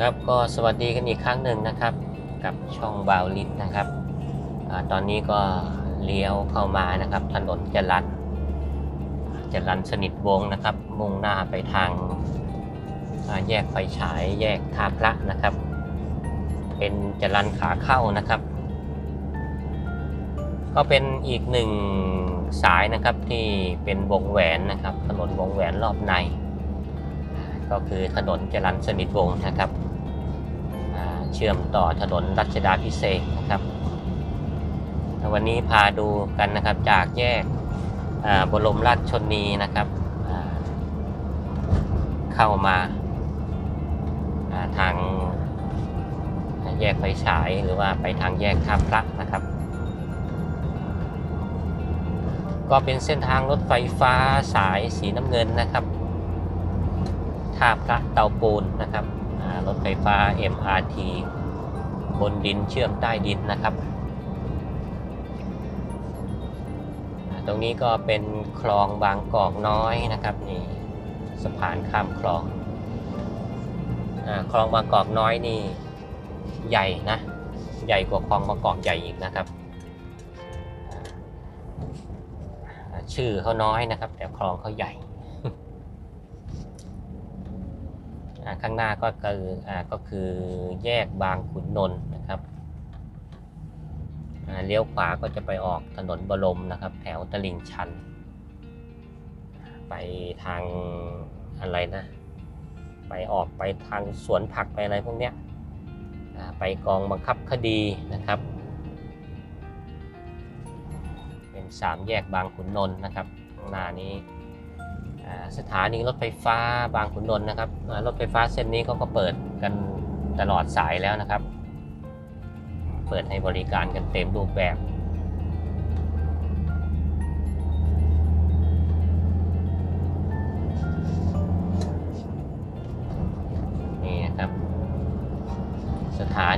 ครับก็สวัสดีกันอีกครั้งหนึ่งนะครับ กับช่องบาวลิตนะครับอตอนนี้ก็เลี้ยวเข้ามานะครับ ถนนจรันจรันสนิทวงนะครับ มุ่งหน้าไปทางแยกไฟฉายแยกท่าพระนะครับ เป็นจรันขาเข้านะครับ ก็เป็นอีกหนึ่งสายนะครับที่เป็นวงแหวนนะครับ ถนนวงแหวนรอบใน ก็คือถนนจรัญสนิทวงนะครับเชื่อมต่อถนนรัชดาพิเศษนะครับวันนี้พาดูกันนะครับจากแยกบรมราชชนนีนะครับเข้ามาาทาง แยกไฟฉายหรือว่าไปทางแยกท่าพระนะครับ ก็เป็นเส้นทางรถไฟฟ้าสายสีน้ำเงินนะครับท่าพระเตาปูนนะครับรถไฟฟ้า MRT บนดินเชื่อมใต้ดินนะครับ ตรงนี้ก็เป็นคลองบางกอกน้อยนะครับนี่สะพานข้ามคลองอคลองบางกอกน้อยนี่ ใหญ่นะ ใหญ่กว่าคลองบากอกใหญ่อีกนะครับ ชื่อเขาน้อยนะครับ แต่คลองเขาใหญ่ข้างหน้าก็คืออก็คือแยกบางขุนนนท์นะครับเลี้ยวขวาก็จะไปออกถนนบรมนะครับ แถวตลิ่งชัน ไปทางอะไรนะ ไปออกไปทางสวนผักไปอะไรพวกเนี้ย ไปกองบังคับคดีนะครับ เป็นสามแยกบางขุนนนท์นะครับข้างหน้านี้สถานีรถไฟฟ้าบางขุนนนท์นะครับรถไฟฟ้าเส้นนี้เขาก็เปิดกันตลอดสายแล้วนะครับ เปิดให้บริการกันเต็มรูปแบบ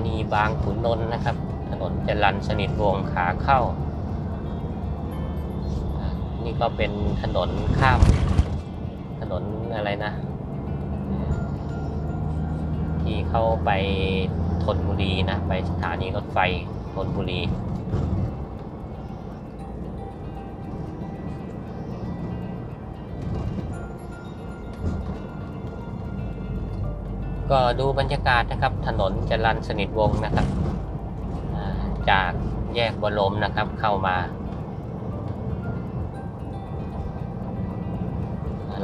นีบางขุนนนท์นะครับ ถนนจรัญสนิทวงขาเข้าอ่านี่ก็เป็นถนนข้าม ถนนอะไรนะ ที่เข้าไปธนบุรีนะ ไปสถานีรถไฟธนบุรี ก็ดูบรรยากาศนะครับ ถนนจรัญสนิทวงนะครับ จากแยกบรมนะครับเข้ามา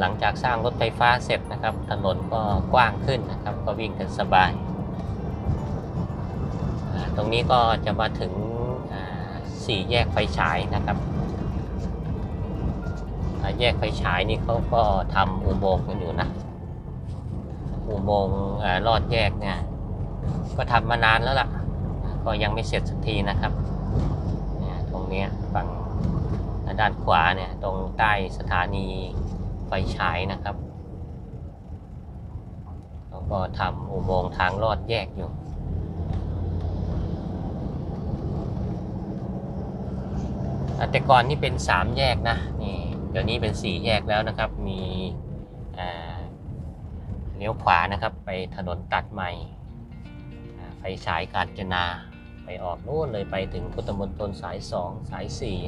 หลังจากสร้างรถไฟฟ้าเสร็จนะครับ ถนนก็กว้างขึ้นนะครับ ก็วิ่งกันสบาย ตรงนี้ก็จะมาถึงสี่แยกไฟฉายนะครับ แยกไฟฉายนี่เขาก็ทำอุโมงค์กันอยู่นะ อุโมงค์อ่าลอดแยกเนี่ย ก็ทำมานานแล้วล่ะ ก็ยังไม่เสร็จสักทีนะครับเนี่ยตรงเนี้ยฝั่งด้านขวาเนี่ยตรงใต้สถานีไฟฉายนะครับแล้วก็ทำอุโมงค์ทางลอดแยกอยู่แต่ก่อนนี่เป็นสามแยกนะนี่เดี๋ยวนี้เป็นสี่แยกแล้วนะครับ มี เลี้ยวขวานะครับ ไปถนนตัดใหม่ไฟฉายกาญจนาไปออกนู่นเลยไปถึงพุทธมณฑลสายสองสายสี่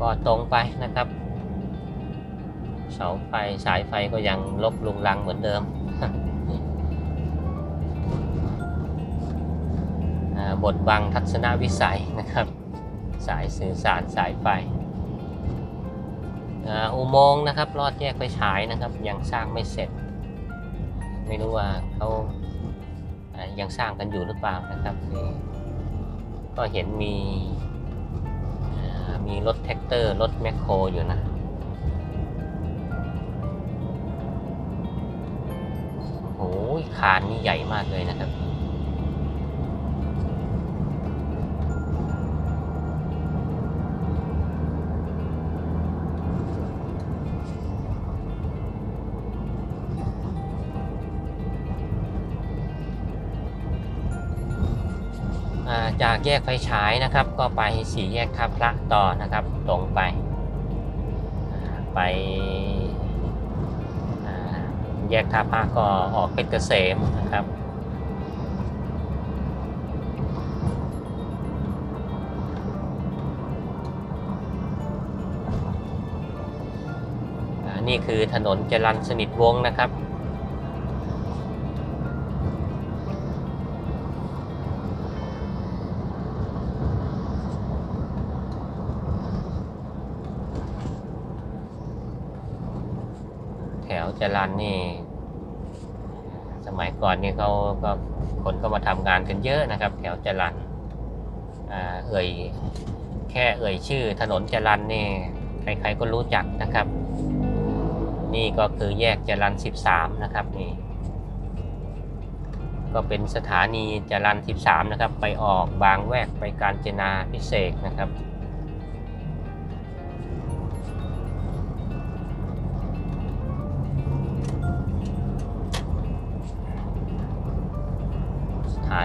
ก็ตรงไปนะครับ เสาไฟสายไฟก็ยังลบลุงลังเหมือนเดิมบทบังทัศนวิสัยนะครับ สายสื่อสารสายไฟ อุโมงค์นะครับลอดแยกไฟฉายนะครับยังสร้างไม่เสร็จ ไม่รู้ว่าเขายังสร้างกันอยู่หรือเปล่านะครับ ก็เห็นมีมีรถแท็กเตอร์รถแมคโครอยู่นะโอ้ยคานนี่ใหญ่มากเลยนะครับ จากแยกไฟฉายนะครับ ก็ไปสี่แยกท่าพระต่อนะครับ ตรงไป ไปแยกท่าพระก็ออกเพชรเกษมนะครับนี่คือถนนจรัญสนิทวงศ์นะครับ จรัญนี่ สมัยก่อนนี่เขาก็คนก็มาทำงานกันเยอะนะครับ แถวจรัญเอ่ยแค่เอ่ยชื่อถนนจรัญนี่ใครๆก็รู้จักนะครับ นี่ก็คือแยกจรัญ13 นะครับนี่ก็เป็นสถานีจรัญ13 นะครับ ไปออกบางแวกไปกาญจนาพิเศษนะครับ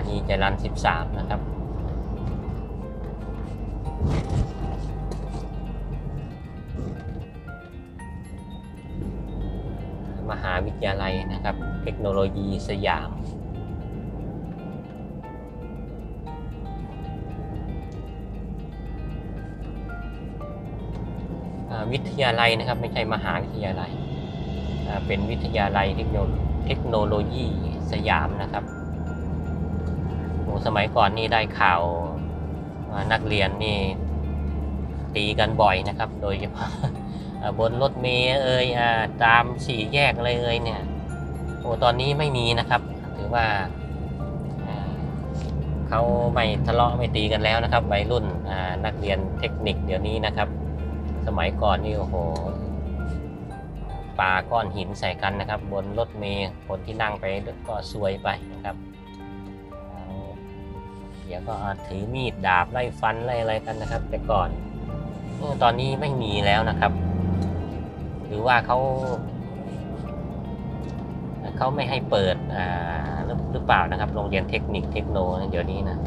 นีจรัญ13 นะครับ มหาวิทยาลัยนะครับ เทคโนโลยีสยามวิทยาลัยนะครับไม่ใช่มหาวิทยาลัย เป็นวิทยาลัยเทคโนโลยีสยามนะครับ โอ้สมัยก่อนนี่ได้ข่าวนักเรียนนี่ตีกันบ่อยนะครับ โดยเฉพาะบนรถเมล์เอ่ยตามสี่แยกอะไรเอ่ยเนี่ยโอ้ตอนนี้ไม่มีนะครับ ถือว่าเขาไม่ทะเลาะไม่ตีกันแล้วนะครับวัยรุ่นนักเรียนเทคนิคเดี๋ยวนี้นะครับ สมัยก่อนนี่โอ้โหปาก้อนหินใส่กันนะครับ บนรถเมล์คนที่นั่งไปก็ซวยไปนะครับ เดี๋ยวก็ถือมีดดาบไล่ฟันไล่อะไรกันนะครับ แต่ก่อนอตอนนี้ไม่มีแล้วนะครับ หรือว่าเขาเขาไม่ให้เปิดอ่าหรือเปล่านะครับ โรงเรียนเทคนิคเทคโนเดี๋ยวนี้นะ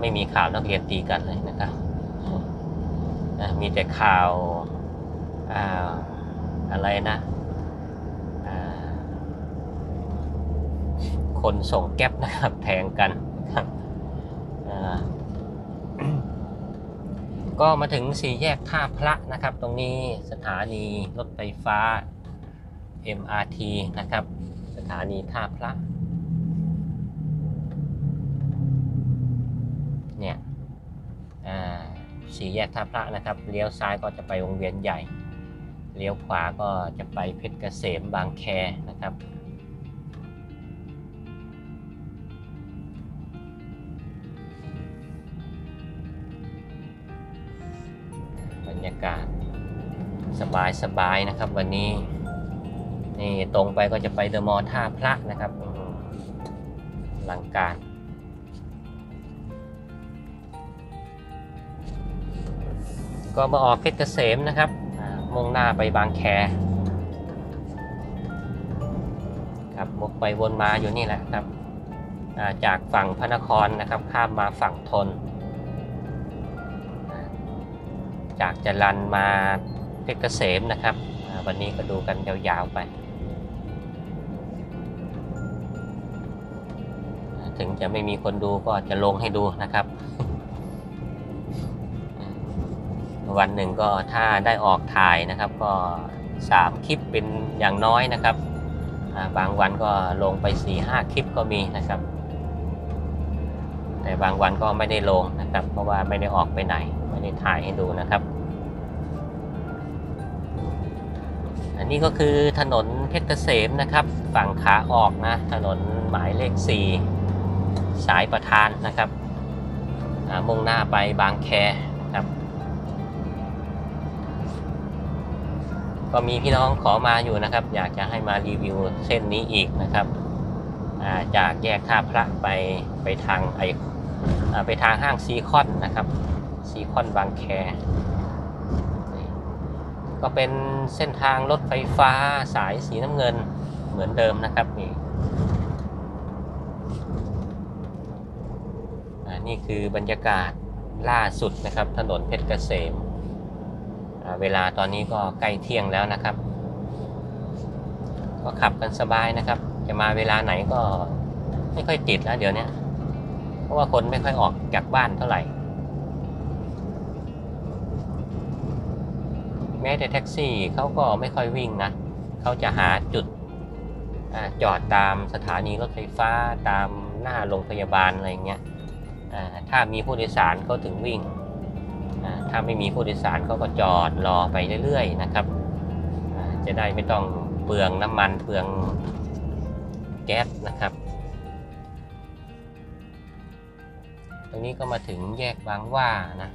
ไม่มีข่าวนักเรียนตีกันเลยนะครับมีแต่ข่าวอะไรนะคนส่งแก๊ปนะครับแทงกัน ก็มาถึงสี่แยกท่าพระนะครับ ตรงนี้สถานีรถไฟฟ้า MRT นะครับ สถานีท่าพระเนี่ยสี่แยกท่าพระนะครับเลี้ยวซ้ายก็จะไปวงเวียนใหญ่เลี้ยวขวาก็จะไปเพชรเกษมบางแคนะครับ สบายๆนะครับ วันนี้ นี่ตรงไปก็จะไปเดอะมอลท่าพระนะครับอื้อหืออลังการก็มาออกเพชรเกษมนะครับ มุ่งหน้าไปบางแคครับวกไปวนมาอยู่นี่แหละครับาจากฝั่งพระนครนะครับ ข้ามมาฝั่งทน จากจรันมา เพชรเกษมนะครับ วันนี้ก็ดูกันยาวๆไป ถึงจะไม่มีคนดูก็จะลงให้ดูนะครับ วันหนึ่งก็ถ้าได้ออกถ่ายนะครับ ก็ 3 คลิปเป็นอย่างน้อยนะครับบางวันก็ลงไป 4-5 คลิปก็มีนะครับ แต่บางวันก็ไม่ได้ลงนะครับ เพราะว่าไม่ได้ออกไปไหน ไม่ได้ถ่ายให้ดูนะครับ อันนี้ก็คือถนนเพชรเกษมนะครับ ฝั่งขาออกนะ ถนนหมายเลข 4 สายประธานนะครับมุ่งหน้าไปบางแคครับ ก็มีพี่น้องขอมาอยู่นะครับ อยากจะให้มารีวิวเส้นนี้อีกนะครับาจากแยกท่าพระไปไปทางไอไปทางห้างซีคอนนะครับซีคอนบางแค ก็เป็นเส้นทางรถไฟฟ้าสายสีน้ำเงินเหมือนเดิมนะครับนี่นี่คือบรรยากาศล่าสุดนะครับ ถนนเพชรเกษม เวลาตอนนี้ก็ใกล้เที่ยงแล้วนะครับ ก็ขับกันสบายนะครับ จะมาเวลาไหนก็ไม่ค่อยติดแล้วเดี๋ยวนี้เพราะว่าคนไม่ค่อยออกจากบ้านเท่าไหร่ แม้แต่แท็กซี่เขาก็ไม่ค่อยวิ่งนะเขาจะหาจุดอจอดตามสถานีรถไฟฟ้าตามหน้าโรงพยาบาลอะไรเงี้ยถ้ามีผู้โดยสารเขาถึงวิ่ง ถ้าไม่มีผู้โดยสารเขาก็จอดรอไปเรื่อยๆนะครับ จะได้ไม่ต้องเปลืองน้ำมันเปลืองแก๊สนะครับ ตรงนี้ก็มาถึงแยกบางว่านะ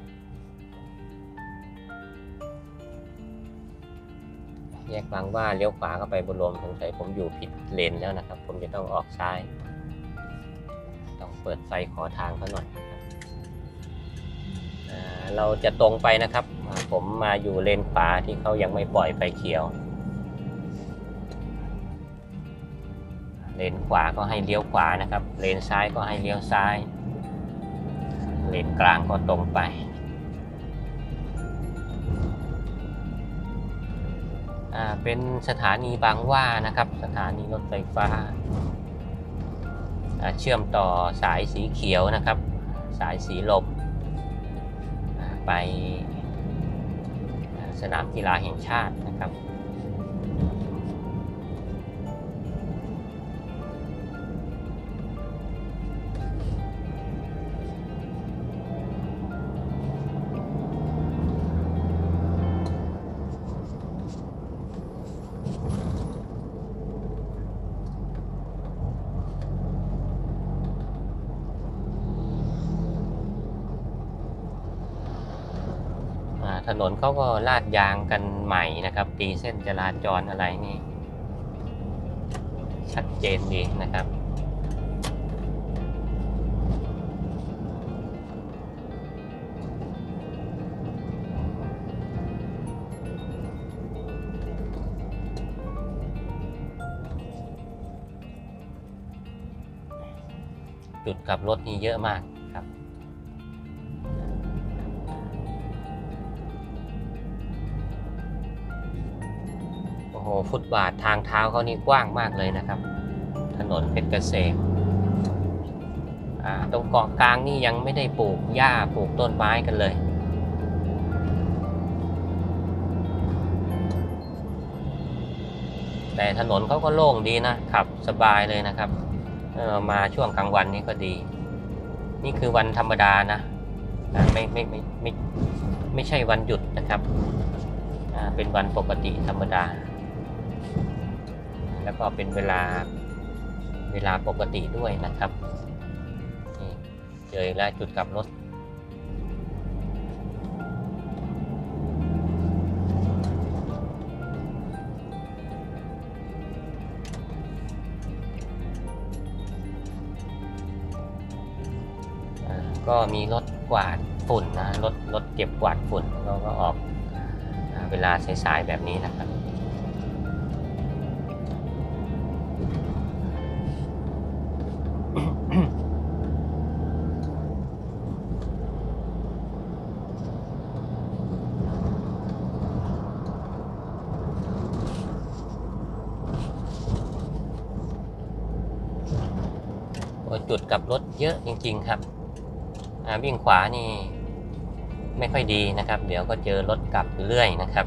แยกบางว่าเลี้ยวขวาเข้าไปบนลมสงสัยผมอยู่ผิดเลนแล้วนะครับ ผมจะต้องออกซ้าย ต้องเปิดไฟขอทางเขาหน่อยเราจะตรงไปนะครับ ผมมาอยู่เลนขวาที่เขายังไม่ปล่อยไฟเขียว เลนขวาก็ให้เลี้ยวขวานะครับ เลนซ้ายก็ให้เลี้ยวซ้าย เลนกลางก็ตรงไป เป็นสถานีบางว่านะครับ สถานีรถไฟฟ้า เชื่อมต่อสายสีเขียวนะครับ สายสีลมไปสนามกีฬาแห่งชาตินะครับ นนเขาก็ลาดยางกันใหม่นะครับ ตีเส้นจราจรอะไรนี่ ชัดเจนดีนะครับจุดกลับรถนี่เยอะมาก ฟุตบาททางเท้าเขานี่กว้างมากเลยนะครับ ถนนเพชรเกษมตรงเกาะกลางนี่ยังไม่ได้ปลูกหญ้าปลูกต้นไม้กันเลย แต่ถนนเขาก็โล่งดีนะขับสบายเลยนะครับมาช่วงกลางวันนี้ก็ดี นี่คือวันธรรมดานะอ่ไม่ไม่ไม่ไม่ไม่ใช่วันหยุดนะครับ เป็นวันปกติธรรมดา แล้วก็เป็นเวลาเวลาปกติด้วยนะครับนี่เจอแล้วจุดกลับรถก็มีรถกวาดฝุ่นนะรถรถเก็บกวาดฝุ่นแล้วก็ออกเวลาสายๆแบบนี้นะครับ เยอะจริง ๆ ครับวิ่งขวานี่ไม่ค่อยดีนะครับ เดี๋ยวก็เจอรถกลับเรื่อยนะครับ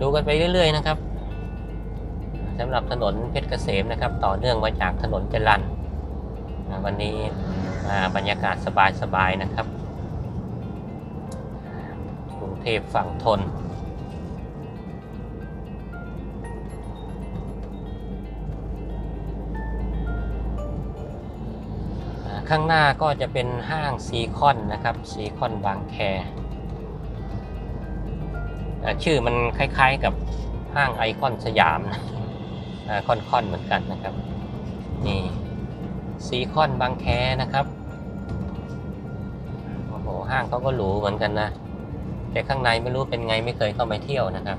ดูกันไปเรื่อย ๆ นะครับสำหรับถนนเพชรเกษมนะครับ ต่อเนื่องมาจากถนนจรัญวันนี้บรรยากาศสบาย ๆ นะครับ ทพฝั่งทน ข้างหน้าก็จะเป็นห้างซีคอนนะครับซีคอนบางแค ชื่อมันคล้ายๆกับห้างไอคอนสยามนะอ่าค่อนๆเหมือนกันนะครับ นี่ซีคอนบางแคนะครับ โอ้โห ห้างเขาก็หรูเหมือนกันนะ แต่ข้างในไม่รู้เป็นไงไม่เคยเข้าไปเที่ยวนะครับ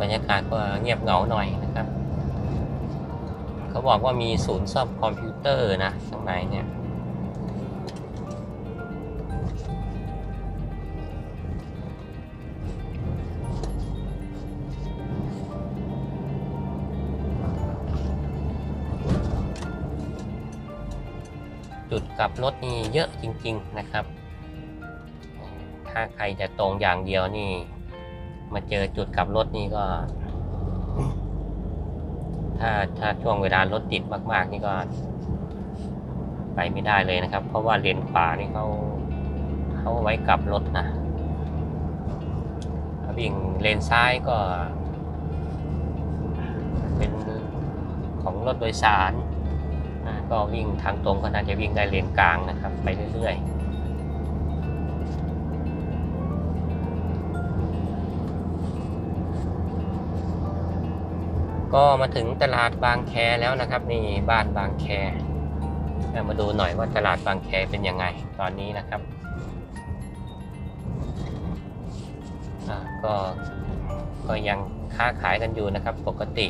บรรยากาศก็เงียบเหงาหน่อยนะครับ เขาบอกว่ามีศูนย์ซ่อมคอมพิวเตอร์นะข้างในเนี่ย จุดกลับรถนี่เยอะจริง ๆนะครับ ถ้าใครจะตรงอย่างเดียวนี่ มาเจอจุดกลับรถนี่ก็ ถ้าถ้าช่วงเวลารถติดมาก ๆ นี่ก็ ไปไม่ได้เลยนะครับ เพราะว่าเลนขวานี่เขาเขาไว้กลับรถนะถ้าวิ่งเลนซ้ายก็ เป็นของรถโดยสาร ก็วิ่งทางตรงก็น่าจะวิ่งได้เลนกลางนะครับ ไปเรื่อยๆก็มาถึงตลาดบางแคแล้วนะครับนี่บ้านบางแคมาดูหน่อยว่าตลาดบางแคเป็นยังไงตอนนี้นะครับก็ก็ยังค้าขายกันอยู่นะครับปกติ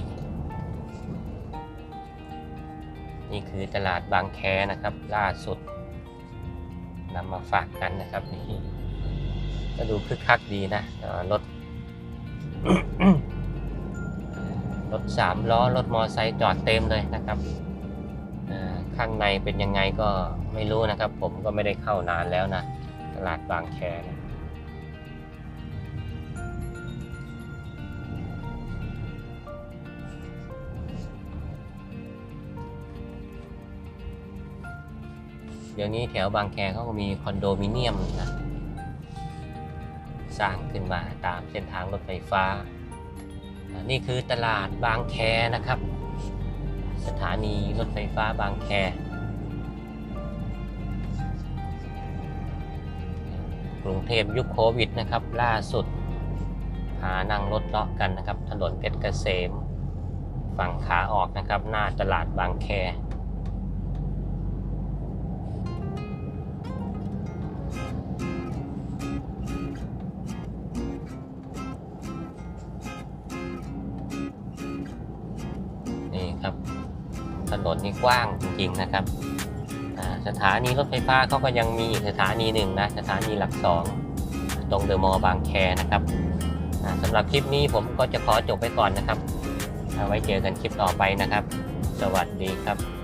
นี่คือตลาดบางแคนะครับ ล่าสุดนำมาฝากกันนะครับนี่ก็ดูคึกคักดีนะรถรถสามล้อรถมอไซค์จอดเต็มเลยนะครับข้างในเป็นยังไงก็ไม่รู้นะครับ ผมก็ไม่ได้เข้านานแล้วนะ ตลาดบางแคนะ ดี๋ยวนี้แถวบางแคเขาก็มีคอนโดมิเนียมนะสร้างขึ้นมาตามเส้นทางรถไฟฟ้า นี่คือตลาดบางแคนะครับ สถานีรถไฟฟ้าบางแค กรุงเทพยุคโควิดนะครับล่าสุดหานั่งรถเลาะกันนะครับ ถนนเพชรเกษม ฝั่งขาออกนะครับ หน้าตลาดบางแค กว้างจริงๆนะครับสถานีรถไฟฟ้าเขาก็ยังมีอีกสถานีหนึ่งนะสถานีหลักสองตรงเดอะมอลล์บางแคนะครับสำหรับคลิปนี้ผมก็จะขอจบไปก่อนนะครับเอาไว้เจอกันคลิปต่อไปนะครับ สวัสดีครับ